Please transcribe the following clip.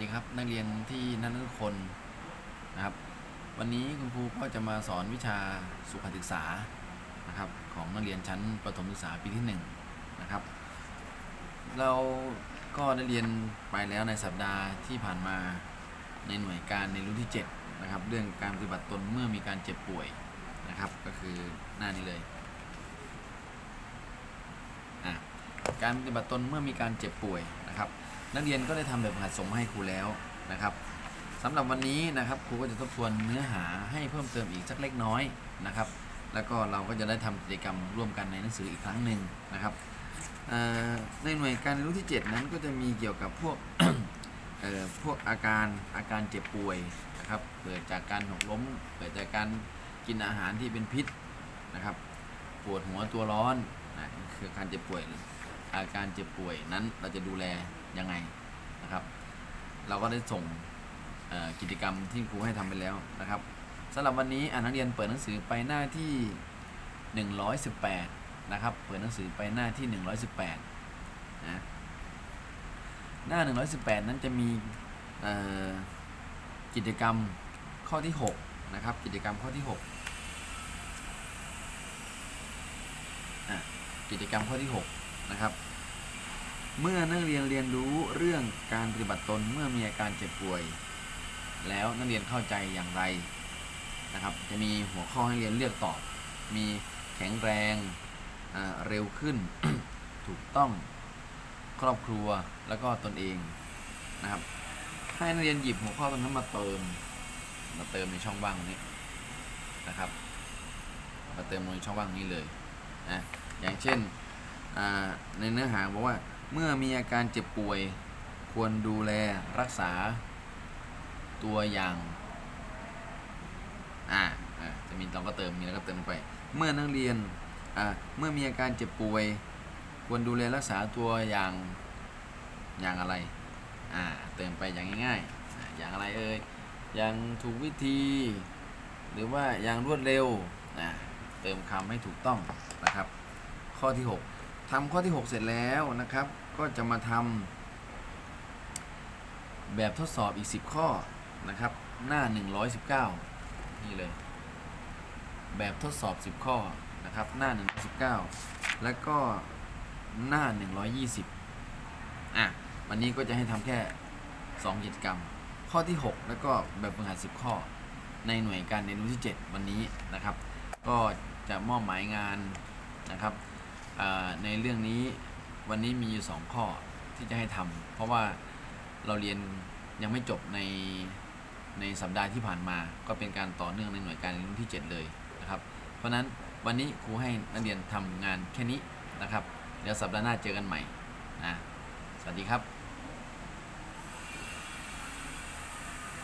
ดีครับนักเรียนที่นักทุกคนนะครับ วันนี้คุณครูก็จะมาสอนวิชาสุขศึกษานะครับของนักเรียนชั้นประถมศึกษาปีที่1นงนะครับ เราก็ได้เรียนไปแล้วในสัปดาห์ที่ผ่านมาในหน่วยการในรุ่นที่ 7 นะครับ เรื่องการปฏิบัติตนเมื่อมีการเจ็บป่วยนะครับ ก็คือหน้านี้เลยอะการปฏิบัติตนเมื่อมีการเจ็บป่วยนะครับ นักเรียนก็ได้ทำแบบหัดส่งมาให้ครูแล้วนะครับสำหรับวันนี้นะครับครูก็จะทบทวนเนื้อหาให้เพิ่มเติมอีกสักเล็กน้อยนะครับ แล้วก็เราก็จะได้ทำกิจกรรมร่วมกันในหนังสืออีกครั้งหนึ่งนะครับในหน่วยการเรียนรู้ที่ 7 นั้นก็จะมีเกี่ยวกับพวกพวกอาการอาการเจ็บป่วยนะครับเกิดจากการหกล้มเกิดจากการกินอาหารที่เป็นพิษนะครับ ปวดหัวตัวร้อนนะคืออาการเจ็บป่วย อาการเจ็บป่วยนั้นเราจะดูแลยังไงนะครับ เราก็ได้ส่งกิจกรรมที่ครูให้ทำไปแล้วนะครับสำหรับวันนี้อ่านนักเรียนเปิดหนังสือไปหน้าที่ 118 นะครับ เปิดหนังสือไปหน้าที่ 118 นะ หน้า 118 นั้นจะมีกิจกรรมข้อที่ 6 นะครับ กิจกรรมข้อที่ 6 กิจกรรมข้อที่ 6 นะครับ เมื่อนักเรียนเรียนรู้เรื่องการปฏิบัติตนเมื่อมีอาการเจ็บป่วย แล้วนักเรียนเข้าใจอย่างไรนะครับ จะมีหัวข้อให้เรียนเลือกตอบ มีแข็งแรงเร็วขึ้น ถูกต้องครอบครัวแล้วก็ตนเองนะครับให้นักเรียนหยิบหัวข้อตรงนั้นมาเติม มาเติมในช่องว่างตรงนี้นะครับ มาเติมในช่องว่างนี้เลยนะอย่างเช่น ในเนื้อหาบอกว่าเมื่อมีอาการเจ็บป่วย ควรดูแลรักษาตัวอย่างอ่าจะมีเราก็เติมมีแล้วก็เติมไป เมื่อนักเรียนอ่าเมื่อมีอาการเจ็บป่วย ควรดูแลรักษาตัวอย่างอย่างอะไรอ่าเติมไปอย่างง่ายๆอ่าอย่างอะไรเอ่ยอย่างถูกวิธี หรือว่าอย่างรวดเร็วอ่าเติมคำให้ถูกต้องนะครับ ข้อที่ 6 ทำข้อที่ 6 เสร็จแล้วนะครับ ก็จะมาทำแบบทดสอบอีก 10 ข้อนะครับ หน้า 119 นี่เลย แบบทดสอบ 10 ข้อนะครับ หน้า 119 แล้วก็หน้า 120 อะ วันนี้ก็จะให้ทำแค่ 2 กิจกรรม ข้อที่ 6 แล้วก็แบบฝึกหัด 10 ข้อ ในหน่วยการเรียนรู้ที่ 7 วันนี้นะครับ ก็จะมอบหมายงานนะครับ ในเรื่องนี้วันนี้มีอยู่สองข้อที่จะให้ทำเพราะว่าเราเรียนยังไม่จบในในสัปดาห์ที่ผ่านมา ก็เป็นการต่อเนื่องในหน่วยการเรียนรู้ที่ 7 เลยนะครับ เพราะฉะนั้นวันนี้ครูให้นักเรียนทำงานแค่นี้นะครับ เดี๋ยวสัปดาห์หน้าเจอกันใหม่นะสวัสดีครับ